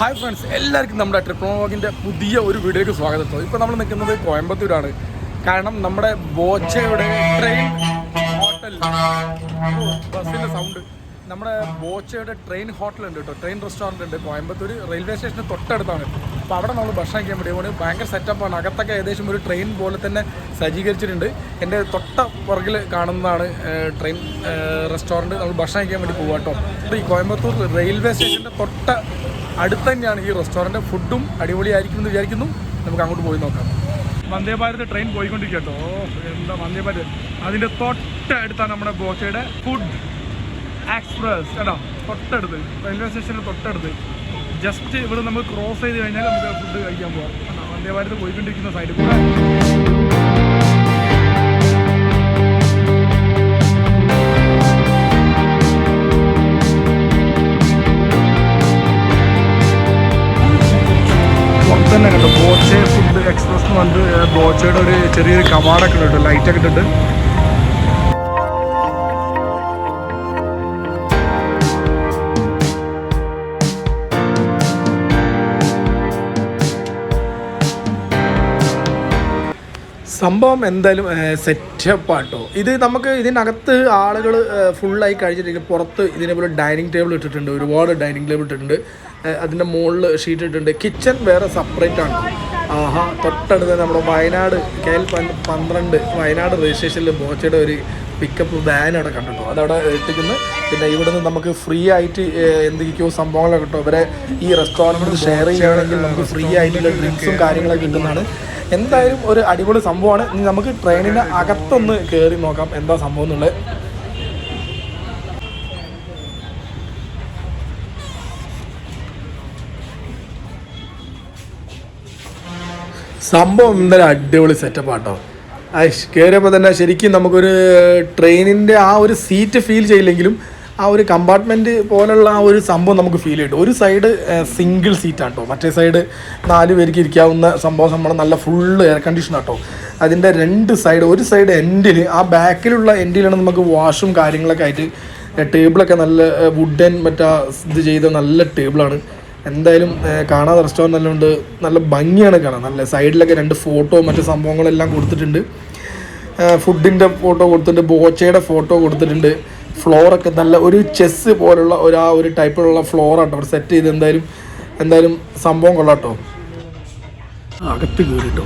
Hi friends എല്ലാവർക്കും നമ്മുടെ ട്രിപ്ലോഗിന്റെ പുതിയ ഒരു വീഡിയോയ്ക്ക് സ്വാഗതം. ഇപ്പോൾ നമ്മൾ നിൽക്കുന്നത് കോയമ്പത്തൂരാണ്. കാരണം നമ്മുടെ ബോച്ചയുടെ ട്രെയിൻ ഹോട്ടൽ ബസ്സിന്റെ സൗണ്ട് നമ്മുടെ ബോച്ചയുടെ ട്രെയിൻ ഹോട്ടൽ ഉണ്ട് കേട്ടോ ട്രെയിൻ റെസ്റ്റോറന്റ് ഉണ്ട്. കോയമ്പത്തൂർ റെയിൽവേ സ്റ്റേഷന് തൊട്ടടുത്താണ്. അപ്പോൾ അവിടെ നമ്മൾ ഭക്ഷണം കഴിക്കാൻ വേണ്ടി പോകുന്നത് ഭയങ്കര സെറ്റപ്പാണ് അകത്തൊക്കെ ഏകദേശം ഒരു ട്രെയിൻ പോലെ തന്നെ സജ്ജീകരിച്ചിട്ടുണ്ട്. എന്റെ തൊട്ട പുറകിൽ കാണുന്നതാണ് ട്രെയിൻ റെസ്റ്റോറന്റ് നമ്മൾ ഭക്ഷണം കഴിക്കാൻ വേണ്ടി പോകുക കേട്ടോ അപ്പോൾ ഈ കോയമ്പത്തൂർ റെയിൽവേ സ്റ്റേഷന്റെ തൊട്ട അടുത്ത് തന്നെയാണ് ഈ റെസ്റ്റോറന്റ് ഫുഡും അടിപൊളിയായിരിക്കും എന്ന് വിചാരിക്കുന്നു. നമുക്ക് അങ്ങോട്ട് പോയി നോക്കാം. വന്ദേ ഭാരത് ട്രെയിൻ പോയിക്കൊണ്ടിരിക്കട്ടോ എന്താ വന്ദേ ഭാരത് അതിന്റെ തൊട്ടടുത്താണ് നമ്മുടെ ബോച്ചയുടെ ഫുഡ് എക്സ്പ്രസ്. കേട്ടോ തൊട്ടടുത്ത്. റെയിൽവേ സ്റ്റേഷന്റെ തൊട്ടടുത്ത്. ജസ്റ്റ് ഇവിടെ നമ്മൾ ക്രോസ് ചെയ്ത് കഴിഞ്ഞാൽ നമുക്ക് ഫുഡ് കഴിക്കാൻ പോകാം വന്ദേ ഭാരത് പോയിക്കൊണ്ടിരിക്കുന്ന സൈഡിൽ കൂടെ. ബോച്ചയുടെ ഒരു ചെറിയൊരു കവാടൊക്കെ ഉണ്ട് ലൈറ്റൊക്കെ ഇട്ടിട്ട്. സംഭവം എന്തായാലും സെറ്റപ്പാട്ടോ ഇത് നമുക്ക് ഇതിനകത്ത് ആളുകൾ ഫുള്ളായി കഴിച്ചിട്ടുണ്ട് പുറത്ത് ഇതിനെപോലെ ഡൈനിങ് ടേബിൾ ഇട്ടിട്ടുണ്ട്. ഒരുപാട് ഡൈനിങ് ടേബിൾ ഇട്ടിട്ടുണ്ട്. അതിന്റെ മുകളിൽ ഷീറ്റ് ഇട്ടിട്ടുണ്ട്. കിച്ചൺ വേറെ സെപ്പറേറ്റ് ആണ്. ആഹാ തൊട്ടടുത്ത് നമ്മുടെ വയനാട് കെ എൽ പന്ത്രണ്ട് വയനാട് രജിസ്ട്രേഷനിൽ ബോച്ചയുടെ ഒരു പിക്കപ്പ് വാൻ അവിടെ കണ്ടിട്ടു അതവിടെ എത്തിക്കുന്നു പിന്നെ ഇവിടെ നിന്ന് നമുക്ക് ഫ്രീ ആയിട്ട് എന്തൊക്കെയോ സംഭവങ്ങളൊക്കെ കിട്ടും. ഇവരെ ഈ റെസ്റ്റോറന്റ് ഷെയർ ചെയ്യുകയാണെങ്കിൽ നമുക്ക് ഫ്രീ ആയിട്ടുള്ള ഡ്രിങ്ക്സും കാര്യങ്ങളൊക്കെ കിട്ടുന്നതാണ്. എന്തായാലും ഒരു അടിപൊളി സംഭവമാണ്. ഇനി നമുക്ക് ട്രെയിനിന്റെ അകത്തൊന്ന് കയറി നോക്കാം. എന്താ സംഭവം എന്നുള്ളത്. സംഭവം എന്തായാലും അടിപൊളി സെറ്റപ്പ് ആട്ടോ. ഐഷ് കയറിയപ്പോൾ തന്നെ ശരിക്കും നമുക്കൊരു ട്രെയിനിന്റെ ആ ഒരു സീറ്റ് ഫീൽ ചെയ്യില്ലെങ്കിലും ആ ഒരു കമ്പാർട്ട്മെന്റ് പോലുള്ള ആ ഒരു സംഭവം നമുക്ക് ഫീൽ ചെയ്തു ഒരു സൈഡ് സിംഗിൾ സീറ്റാണ് കേട്ടോ മറ്റേ സൈഡ് നാല് പേർക്ക് ഇരിക്കാവുന്ന സംഭവം നമ്മൾ നല്ല ഫുള്ള് എയർ കണ്ടീഷൻ ആട്ടോ. അതിന്റെ രണ്ട് സൈഡ് ഒരു സൈഡ് എൻഡിൽ ആ ബാക്കിലുള്ള എൻഡിലാണ് നമുക്ക് വാഷും കാര്യങ്ങളൊക്കെ ആയിട്ട് ടേബിളൊക്കെ നല്ല വുഡൻ മറ്റാ ഇത് ചെയ്ത നല്ല ടേബിളാണ് എന്തായാലും കാണാതെ എല്ലാം ഉണ്ട്. നല്ല ഭംഗിയാണ് കാണാൻ. നല്ല സൈഡിലൊക്കെ രണ്ട് ഫോട്ടോ മറ്റു സംഭവങ്ങളെല്ലാം കൊടുത്തിട്ടുണ്ട്. ഫുഡിന്റെ ഫോട്ടോ കൊടുത്തിട്ടുണ്ട് ബോച്ചയുടെ ഫോട്ടോ കൊടുത്തിട്ടുണ്ട്. ഫ്ലോറൊക്കെ നല്ല ഒരു ചെസ്സ് പോലുള്ള ഒരു ആ ഒരു ടൈപ്പിലുള്ള ഫ്ലോറാട്ടോ അവിടെ സെറ്റ് ചെയ്ത് എന്തായാലും എന്തായാലും സംഭവം കൊള്ളാട്ടോ അകത്ത് കയറിട്ടോ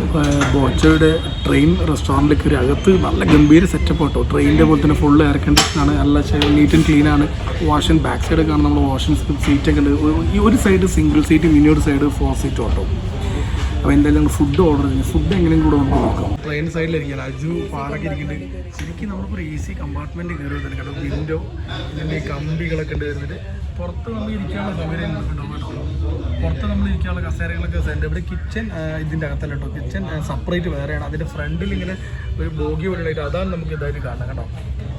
ബോച്ചയുടെ ട്രെയിൻ റെസ്റ്റോറന്റിൽ കയറി അകത്ത് നല്ല ഗംഭീര സെറ്റപ്പ് കേട്ടോ ട്രെയിനിന്റെ പോലെ തന്നെ ഫുൾ എയർ കണ്ടീഷൻ ആണ് നല്ല നീറ്റ് ആൻഡ് ക്ലീൻ ആണ്. വാഷൻ ബാക്ക് സൈഡ് കാണുന്ന നമ്മൾ വാഷൻ സീറ്റൊക്കെ ഉണ്ട്. ഈ ഒരു സൈഡ് സിംഗിൾ സീറ്റ് ഇനിയൊരു സൈഡ് ഫോർ സീറ്റ് കേട്ടോ അപ്പോൾ എന്തായാലും ഫുഡ് ഓർഡർ ചെയ്യും. ഫുഡ് എങ്ങനെയും കൂടെ നമുക്ക് നോക്കാം. ട്രെയിൻ സൈഡിലിരിക്കാൻ അജു പാറൊക്കെ ഇരിക്കുന്നുണ്ട്. ശരിക്കും നമ്മളിപ്പോൾ എ സി കമ്പാർട്ട്മെന്റ് കയറി വരുന്നുണ്ട് കാരണം വിൻഡോ ഈ കമ്പികളൊക്കെ ഉണ്ട് വരുന്നുണ്ട് പുറത്ത് നമ്മൾ ഇരിക്കാനുള്ള സൗകര്യം പുറത്ത് നമ്മൾ ഇരിക്കാനുള്ള കസേരകളൊക്കെ ഉണ്ട് ഇവിടെ കിച്ചൺ ഇതിന്റെ അകത്തല്ല കേട്ടോ. കിച്ചൺ സെപ്പറേറ്റ് വേറെയാണ്. അതിന്റെ ഫ്രണ്ടിൽ ഇങ്ങനെ ഒരു ബോഗി പോലെ അതാണ് നമുക്ക് ഇതായിട്ട് കാണാം കേട്ടോ.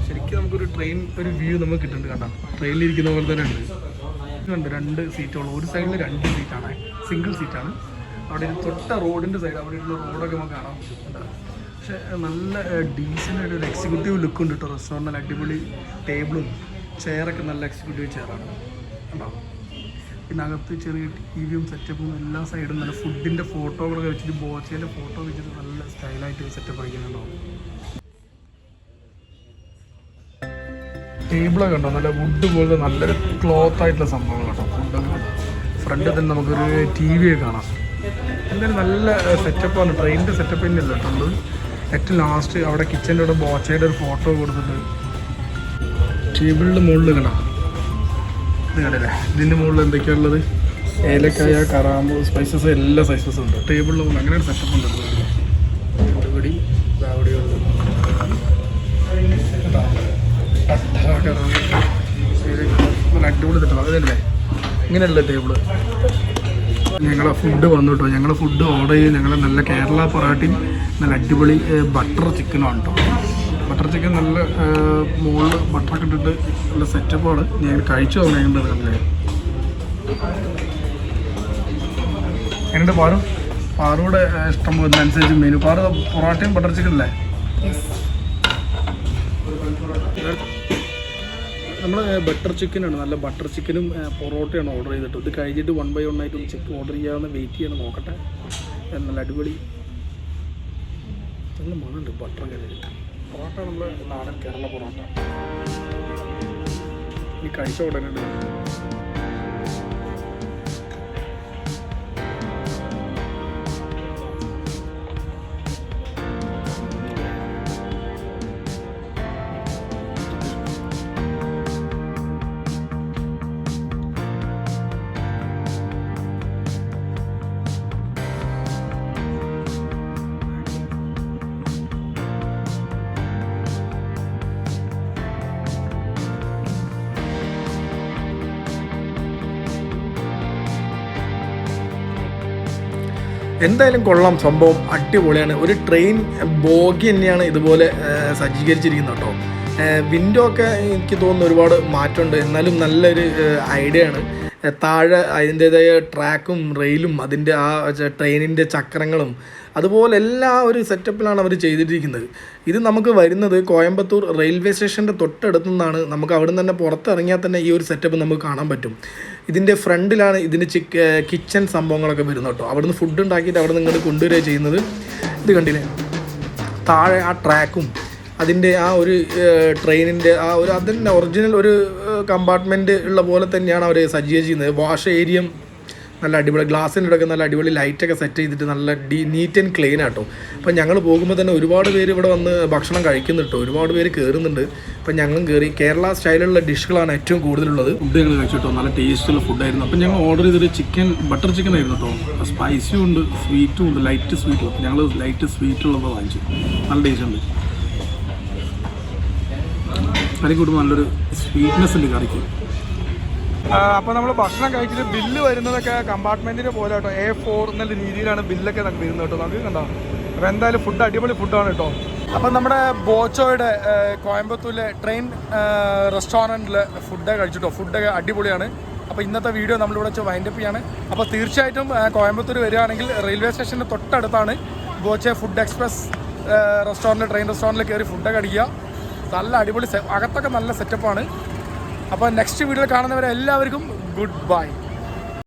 ശരിക്കും നമുക്കൊരു ട്രെയിൻ ഒരു വ്യൂ നമുക്ക് കിട്ടുന്നുണ്ട് കണ്ടോ ട്രെയിനിൽ ഇരിക്കുന്ന പോലെ തന്നെ ഉണ്ട്. ഉണ്ട് രണ്ട് സീറ്റുകൾ ഒരു സൈഡിൽ രണ്ട് സീറ്റാണ് സിംഗിൾ സീറ്റാണ് അവിടെ ഒരു തൊട്ട റോഡിന്റെ സൈഡ് അവിടെ ഉള്ള റോഡൊക്കെ നമുക്ക് കാണാൻ. പക്ഷേ നല്ല ഡീസന്റ് ആയിട്ട് ഒരു എക്സിക്യൂട്ടീവ് ലുക്ക് ഉണ്ട് കേട്ടോ റെസ്റ്റോറന്റ് നല്ല അടിപൊളി ടേബിളും ചെയറൊക്കെ നല്ല എക്സിക്യൂട്ടീവ് ചെയറാണ് ഉണ്ടാവും പിന്നെ അകത്ത് ചെറിയ ടി വിയും സെറ്റപ്പും എല്ലാ സൈഡും നല്ല ഫുഡിന്റെ ഫോട്ടോകളൊക്കെ വെച്ചിട്ട് ബോച്ചേന്റെ ഫോട്ടോ വെച്ചിട്ട് നല്ല സ്റ്റൈലായിട്ട് സെറ്റപ്പ് ആയിരിക്കുന്നുണ്ടാവും ടേബിളൊക്കെ ഉണ്ടോ നല്ല വുഡ് പോലത്തെ നല്ലൊരു ക്ലോത്ത് ആയിട്ടുള്ള സംഭവങ്ങൾ കേട്ടോ ഫുഡൊക്കെ ഫ്രണ്ടിൽ തന്നെ നമുക്കൊരു ടി വി കാണാം. എന്തായാലും നല്ല സെറ്റപ്പാണ് ട്രെയിനിന്റെ സെറ്റപ്പ് തന്നെയല്ല ഉള്ളത്. ഏറ്റവും ലാസ്റ്റ് അവിടെ കിച്ചന്റെ അവിടെ ബോച്ചയുടെ ഒരു ഫോട്ടോ കൊടുത്തിട്ട് ടേബിളിന്റെ മുകളിൽ കണ്ടാ? ഇതിന്റെ മുകളിൽ എന്തൊക്കെയാണുള്ളത് ഏലക്കായ കറാമ്പ് സ്പൈസസ് എല്ലാ സൈസസും ഉണ്ട്. ടേബിളിൽ മുകളിൽ അങ്ങനെ ഒരു സെറ്റപ്പ് ഉണ്ട്. ഇവിടെ അവിടെയുള്ളത് നല്ല അടിപൊളി തെറ്റണം അതല്ലേ? ഇങ്ങനെയുള്ള ടേബിൾ ഞങ്ങളെ ഫുഡ് വന്നു കേട്ടോ ഞങ്ങൾ ഫുഡ് ഓർഡർ ചെയ്ത് ഞങ്ങൾ നല്ല കേരള പൊറാട്ടയും നല്ല അടിപൊളി ബട്ടർ ചിക്കനുമാണ് കേട്ടോ ബട്ടർ ചിക്കൻ നല്ല മുകളിൽ ബട്ടറൊക്കെ ഇട്ടിട്ട് നല്ല സെറ്റപ്പാണ് ഞാൻ കഴിച്ചു തോന്നുന്നത് കണ്ടില്ലേ എങ്ങനെയുണ്ട് പാറു? പാറുടെ ഇഷ്ടം അനുസരിച്ച് മെനു പാറു പൊറാട്ടയും ബട്ടർ ചിക്കൻ അല്ലേ? നമ്മൾ ബട്ടർ ചിക്കനാണ് നല്ല ബട്ടർ ചിക്കനും പൊറോട്ടയാണ് ഓർഡർ ചെയ്തിട്ട്. ഇത് കഴിഞ്ഞിട്ട് വൺ ബൈ വൺ ആയിട്ട് ചിക്കൻ ഓർഡർ ചെയ്യാമെന്ന് വെയിറ്റ് ചെയ്യാൻ നോക്കട്ടെ. നല്ല അടിപൊളി. നല്ല മണമുണ്ട് ബട്ടർ കറി പൊറോട്ട നമ്മൾ നാടൻ കേരള പൊറോട്ട. ഈ കഴിച്ച ഉടനെ എന്തായാലും കൊള്ളാം. സംഭവം അടിപൊളിയാണ്. ഒരു ട്രെയിൻ ബോഗി തന്നെയാണ് ഇതുപോലെ സജ്ജീകരിച്ചിരിക്കുന്നത് കേട്ടോ. വിൻഡോ ഒക്കെ എനിക്ക് തോന്നുന്നു ഒരുപാട് മാറ്റമുണ്ട്. എന്നാലും നല്ലൊരു ഐഡിയ ആണ്. താഴെ അതിന്റെതായ ട്രാക്കും റെയിലും അതിന്റെ ആ ട്രെയിനിന്റെ ചക്രങ്ങളും അതുപോലെ എല്ലാ ഒരു സെറ്റപ്പിലാണ് അവർ ചെയ്തിരിക്കുന്നത്. ഇത് നമുക്ക് വരുന്നത് കോയമ്പത്തൂർ റെയിൽവേ സ്റ്റേഷന്റെ തൊട്ടടുത്തു നിന്നാണ് നമുക്ക് അവിടെ നിന്ന് തന്നെ പുറത്തിറങ്ങിയാൽ തന്നെ ഈ ഒരു സെറ്റപ്പ് നമുക്ക് കാണാൻ പറ്റും. ഇതിന്റെ ഫ്രണ്ടിലാണ് ഇതിന്റെ ചിക്ക് കിച്ചൺ സംഭവങ്ങളൊക്കെ വരുന്നത് കേട്ടോ. അവിടുന്ന് ഫുഡ് ഉണ്ടാക്കിയിട്ട് അവിടെ നിന്ന് ഇങ്ങോട്ട് കൊണ്ടുവരിക ചെയ്യുന്നത്. ഇത് കണ്ടില്ലേ? താഴെ ആ ട്രാക്കും അതിന്റെ ആ ഒരു ട്രെയിനിന്റെ ആ ഒരു അതിന്റെ ഒറിജിനൽ ഒരു കമ്പാർട്ട്മെന്റ് ഉള്ള പോലെ തന്നെയാണ് അവർ സജ്ജീകരിച്ചിരുന്നത് വാഷ് ഏരിയയും നല്ല അടിപൊളി ഗ്ലാസ്സിന്റെ ഇടയ്ക്ക് നല്ല അടിപൊളി ലൈറ്റൊക്കെ സെറ്റ് ചെയ്തിട്ട് നല്ല ഡി നീറ്റ് ആൻഡ് ക്ലീൻ ആട്ടോ. അപ്പം ഞങ്ങൾ പോകുമ്പോൾ തന്നെ ഒരുപാട് പേര് ഇവിടെ വന്ന് ഭക്ഷണം കഴിക്കുന്നുണ്ട് ഒരുപാട് പേര് കയറുന്നുണ്ട് അപ്പം ഞങ്ങളും കയറി കേരള സ്റ്റൈലുള്ള ഡിഷുകളാണ് ഏറ്റവും കൂടുതലുള്ളത്. ഫുഡ് ഞങ്ങൾ കഴിച്ചിട്ടോ നല്ല ടേസ്റ്റുള്ള ഫുഡായിരുന്നു അപ്പം ഞങ്ങൾ ഓർഡർ ചെയ്തൊരു ചിക്കൻ ബട്ടർ ചിക്കൻ ആയിരുന്നു കേട്ടോ സ്പൈസിയും ഉണ്ട് സ്വീറ്റും ഉണ്ട് ലൈറ്റ് സ്വീറ്റും ഞങ്ങൾ ലൈറ്റ് സ്വീറ്റുള്ളത് വാങ്ങിച്ചു. നല്ല ടേസ്റ്റ് ഉണ്ട്. കറി കൂടുമ്പോൾ നല്ലൊരു സ്വീറ്റ്നെസ് ഉണ്ട് കറിക്ക്. അപ്പോൾ നമ്മൾ ഭക്ഷണം കഴിച്ചിട്ട് ബില്ല് വരുന്നതൊക്കെ കമ്പാർട്ട്മെന്റിന് പോലെ കേട്ടോ. എ ഫോർ എന്നുള്ള രീതിയിലാണ് ബില്ലൊക്കെ നമുക്ക് വരുന്നത് കേട്ടോ. നമുക്ക് കണ്ടോ? അപ്പോൾ എന്തായാലും ഫുഡ് അടിപൊളി ഫുഡാണ് കേട്ടോ. അപ്പം നമ്മുടെ ബോച്ചോയുടെ കോയമ്പത്തൂരിലെ ട്രെയിൻ റെസ്റ്റോറന്റിൽ ഫുഡൊക്കെ കഴിച്ചിട്ടോ. ഫുഡൊക്കെ അടിപൊളിയാണ്. അപ്പോൾ ഇന്നത്തെ വീഡിയോ നമ്മളിവിടെ വെച്ച് വൈൻഡപ്പ് ചെയ്യാണ്. അപ്പോൾ തീർച്ചയായിട്ടും കോയമ്പത്തൂർ വരികയാണെങ്കിൽ റെയിൽവേ സ്റ്റേഷന്റെ തൊട്ടടുത്താണ് Boche food express restaurant train റെസ്റ്റോറന്റിൽ കയറി ഫുഡൊക്കെ അടിക്കുക. നല്ല അടിപൊളി അകത്തൊക്കെ നല്ല സെറ്റപ്പാണ് അപ്പോൾ നെക്സ്റ്റ് വീഡിയോയിൽ കാണുന്നവരെ എല്ലാവർക്കും ഗുഡ് ബൈ